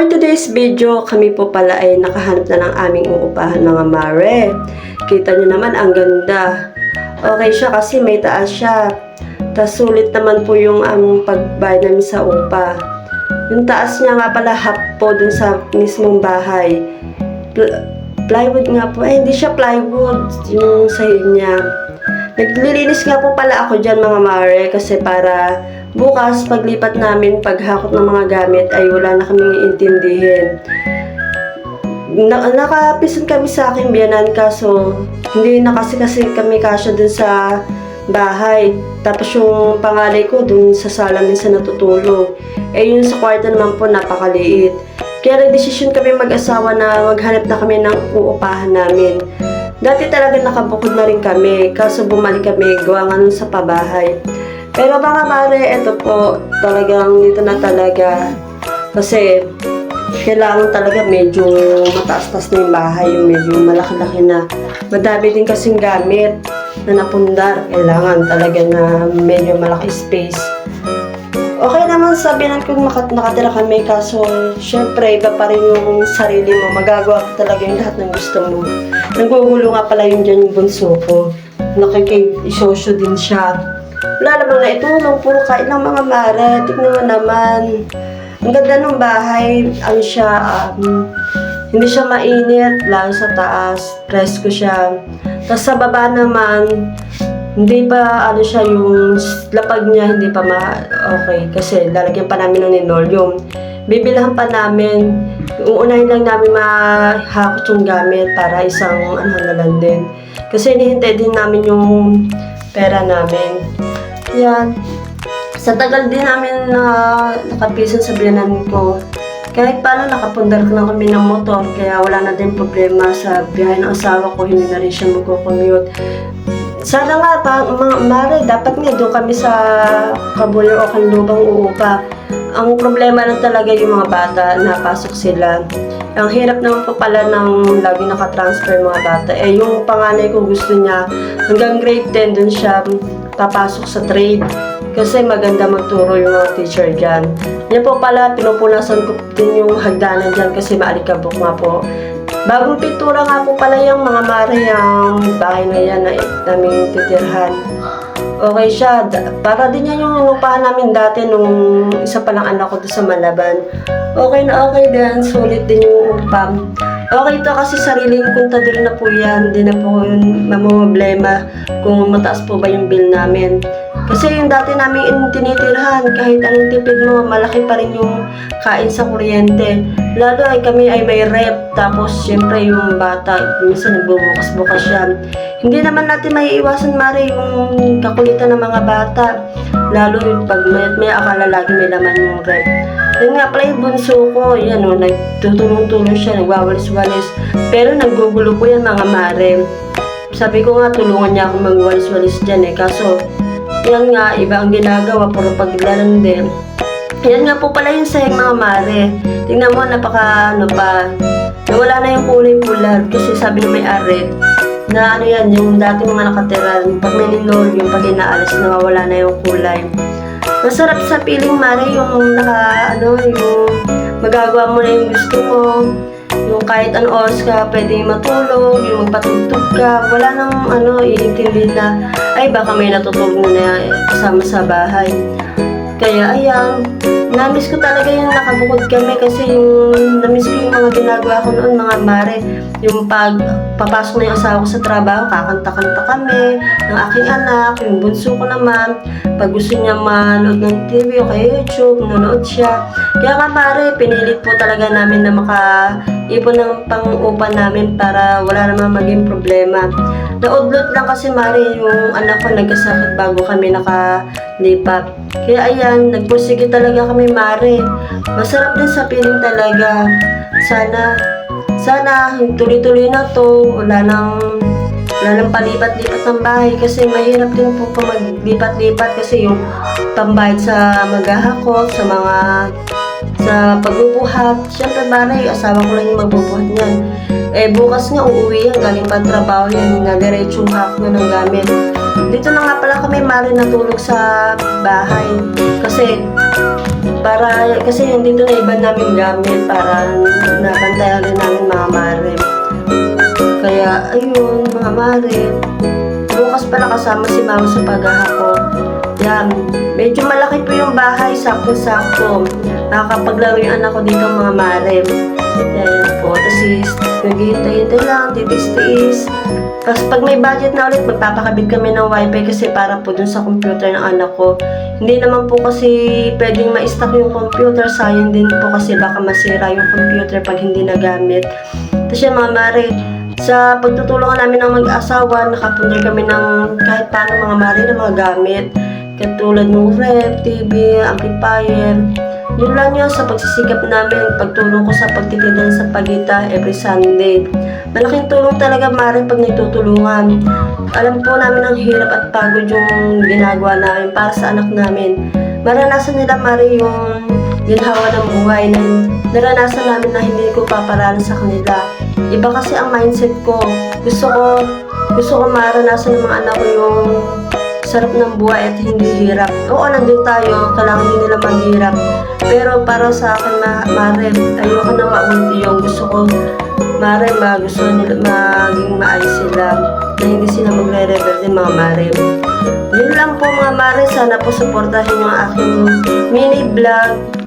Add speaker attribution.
Speaker 1: For today's video, kami po pala ay nakahanap na ng aming uupahan mga mare. Kita nyo naman, ang ganda. Okay siya kasi may taas siya. Tapos sulit naman po yung aming pagbayad namin sa upa. Yung taas niya nga pala half po dun sa mismong bahay. Pl- plywood nga po. Eh, hindi siya plywood. Yung sahig niya. Naglilinis nga po pala ako dyan mga mare kasi para bukas paglipat namin paghakot ng mga gamit ay wala na kaming intindihin. Na, nakapisan kami sa aking biyanan kaso hindi na kasi kasi kami kasya dun sa bahay. Tapos yung pangalay ko dun sa sala minsan natutulog. Eh yun sa kwarto naman po napakaliit. Kaya nagdesisyon kami mag-asawa na maghanap na kami ng uupahan namin. Dati talaga nakabukod na rin kami, kaso bumalik kami gawa nga sa pabahay. Pero mga mare, eto po, talagang dito na talaga. Kasi, kailangan talaga medyo mataas-taas na yung bahay, yung medyo malaki-laki na. Madami din kasing gamit na napundar. Kailangan talaga na medyo malaki space. Okay naman sabihan ko makat nakatira kami kaso syempre iba pa rin yung sarili mo. Magagawa ko talaga yung lahat ng gusto mo. Naggugulo nga pala yun dyan yung bunso ko. Nakikisosyo din siya. Wala namang naitulong, puro kain ng mga mare. Tignan mo naman. Ang ganda ng bahay, ano siya, um, hindi siya mainit, lalo sa taas, presko siya. Tapos sa baba naman, hindi pa ano siya yung lapag niya hindi pa ma okay kasi lalagyan pa namin ng linoleum. Bibilahan pa namin. Uunahin lang namin mahakot yung gamit para isang ano na lang din. Kasi hinihintay din namin yung pera namin. Yan. Sa tagal din namin na nakapisan sa biyanan ko, kahit paano nakapundar ko na kami ng motor, kaya wala na din problema sa biyahe ng asawa ko, hindi na rin siya magko-commute. Sana nga, pa, mga mare, dapat nga doon kami sa Kabuyo o Kanlubang uupa. Ang problema lang talaga yung mga bata, napasok sila. Ang hirap naman po pala ng lagi nakatransfer mga bata. Eh, yung panganay ko gusto niya, hanggang grade 10 dun siya papasok sa trade. Kasi maganda magturo yung mga teacher dyan. Yan po pala, pinupunasan ko din yung hagdanan dyan kasi maalikabok nga po. Bagong pintura nga po pala yung mga mare yung bahay na yan na namin titirhan. Okay siya. Para din yan yung inupahan namin dati nung isa palang anak ko doon sa Malaban. Okay na okay din. Sulit din yung upam. Okay to kasi sariling kontador na po yan. Hindi na po yun mamumblema kung mataas po ba yung bill namin. Kasi yung dati namin tinitirhan, kahit anong tipid mo, malaki pa rin yung kain sa kuryente. Lalo ay kami ay may rep, tapos syempre yung bata, minsan nagbubukas-bukas siya. Hindi naman natin may iwasan, Mari, yung kakulitan ng mga bata. Lalo yung pag may, may akala lagi may laman yung rep. Yun nga pala yung bunso ko, yan o, nagtutulong-tulong siya, nagwawalis-walis. Pero naggugulo po yan mga Mare. Sabi ko nga, tulungan niya ako magwalis-walis dyan eh. Kaso, yan nga, iba ang ginagawa, puro paglalandi. Yan nga po pala yung sahig mga mare. Tingnan mo, napaka ano pa. Nawala na yung kulay pula kasi sabi ng may-ari na ano yan, yung dati mga nakatira, pag may ninol, yung pag inaalis, nawawala na yung kulay. Masarap sa piling mare yung naka, ano, yung magagawa mo na yung gusto mo. Yung kahit ano oras ka pwede matulog, yung magpatugtog ka, wala nang ano, iintindi na, ay baka may natutulog na kasama sa bahay. Kaya ayan, namiss ko talaga yung nakabukod kami kasi yung namiss ko yung mga ginagawa ko noon mga mare. Yung pag papasok na yung asawa ko sa trabaho, kakanta-kanta kami ng aking anak, yung bunso ko naman. Pag gusto niya manood ng TV o kay YouTube, nanonood siya. Kaya nga mare, pinilit po talaga namin na maka-ipon ng pang-upa namin para wala naman maging problema. Naudlot lang kasi mare yung anak ko nagkasakit bago kami nakalipat. Kaya ayan, nagpursige talaga kami mare. Masarap din sa piling talaga. Sana, sana tuloy-tuloy na to. Wala nang wala nang palipat-lipat ng bahay kasi mahirap din po kung maglipat-lipat kasi yung pambayad sa maghahakot, sa mga sa pagbubuhat. Siyempre, Mare, asawa ko lang yung magbubuhat niyan. Eh, bukas nga uuwi yan, galing pa trabaho yan, na diretsong hak na ng gamit. Dito na nga pala kami, Mare, natulog sa bahay. Kasi, Para, kasi dito na iba namin gamit para nabantayan rin namin mga mare. Kaya, ayun, mga mare. Bukas pala kasama si mama sa paghahakot. Yan, medyo malaki po yung bahay, sakto-sakto. Nakakapaglaro yung anak ko dito mga mare. Yan po, tapos is, naghihintay-hintay lang, titis-tiis. Tapos pag may budget na ulit, magpapakabit kami ng wifi kasi para po dun sa computer ng anak ko. Hindi naman po kasi pwedeng ma-stock yung computer, sayang din po kasi baka masira yung computer pag hindi nagamit. Tapos yan mga mare, sa pagtutulungan namin ng mag-asawa, nakapundar kami ng kahit paano mga mare na mga gamit. Katulad ng rep, TV, amplifier. Yun lang yun sa pagsisikap namin, pagtulong ko sa pagtitinda sa pagita every Sunday. Malaking tulong talaga mare pag nagtutulungan. Alam po namin ang hirap at pagod yung ginagawa namin para sa anak namin. Maranasan nila mare yung ginhawa ng buhay na naranasan namin na hindi ko paparalan sa kanila. Iba kasi ang mindset ko. Gusto ko, gusto ko maranasan ng mga anak ko yung sarap ng buhay at hindi hirap. Oo, nandun tayo, kailangan din nila maghirap. Pero para sa akin, ma Mare, ayoko na maunti yung gusto ko, Mare, ma gusto nila maging maayos sila na hindi sila magre-rebelde mga Mare. Yun lang po mga Mare, sana po supportahin yung aking mini vlog